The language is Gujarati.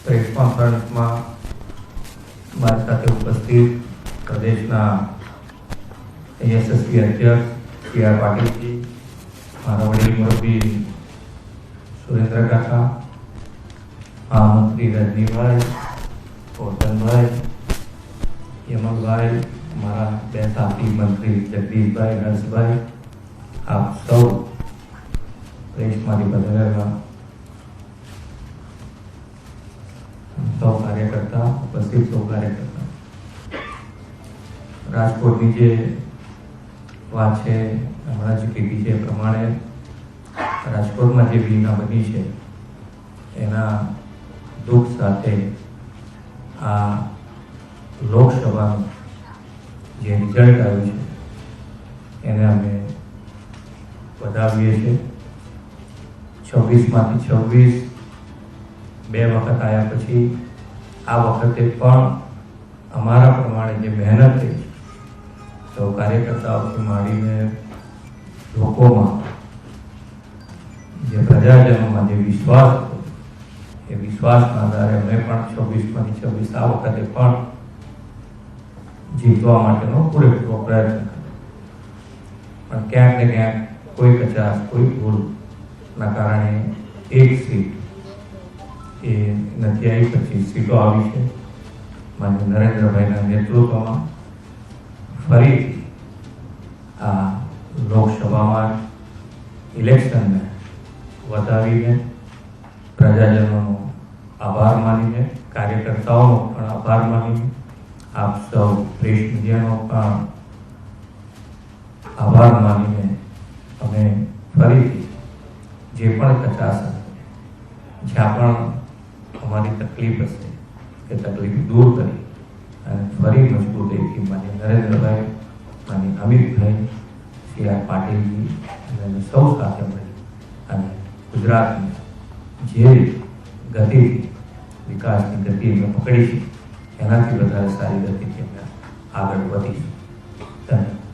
પ્રેસ કોન્ફરન્સમાં મારી સાથે ઉપસ્થિત પ્રદેશના યશસ્વી અધ્યક્ષ સી આર પાટીલજી મારા વડીલ મુરબ્બી સુરેન્દ્ર કાકા મહામંત્રી રજનીભાઈ ગૌતમભાઈ યમલભાઈ મારા બે સાથી મંત્રી જગદીશભાઈ હર્ષભાઈ આપ સૌ પ્રેસમાંથી બદલેલા સૌ કાર્યકર્તા ઉપસ્થિત સૌ કાર્યકર્તા. રાજકોટની જે વાત છે, હમણાં જ કીધી છે પ્રમાણે રાજકોટમાં જે ઘટના બની છે, એના દુઃખ સાથે આ લોકસભાનું જે રિઝલ્ટ આવ્યું છે, એને અમે વધાવીએ છીએ. છવ્વીસમાંથી છવ્વીસ, બે વખત આવ્યા પછી આ વખતે પણ અમારા પ્રમાણે જે મહેનત થઈ, તો કાર્યકર્તાઓથી માંડીને લોકોમાં જે પ્રજાજનોમાં જે વિશ્વાસ હતો, એ વિશ્વાસના આધારે અમે પણ છવ્વીસમાંથી છવ્વીસ આ વખતે પણ જીતવા માટેનો પૂરેપૂરો પ્રયત્ન કર્યો. પણ ક્યાંક ને ક્યાંક કોઈ કચાશ કોઈ ભૂલના કારણે એક સીટ એ નથી આવી પછી સીટો આવી છે. માન્ય નરેન્દ્રભાઈના નેતૃત્વમાં ફરીથી આ લોકસભામાં ઇલેક્શનને વધાવીને પ્રજાજનોનો આભાર માનીને, કાર્યકર્તાઓનો પણ આભાર માનીને, આપ સૌ પ્રેસ મીડિયાનો પણ આભાર માનીને અમે ફરીથી જે પણ કચાશ જ્યાં પણ અમારી તકલીફ હશે એ તકલીફ દૂર કરી અને ફરી મજબૂતીથી માની નરેન્દ્રભાઈ માની અમિતભાઈ, સી આર પાટીલજી અને સૌ સાથે મળી અને ગુજરાતની જે ગતિ વિકાસની ગતિ અમે પકડી છે, એનાથી વધારે સારી ગતિથી અમે આગળ વધીશું. ધન્યવાદ.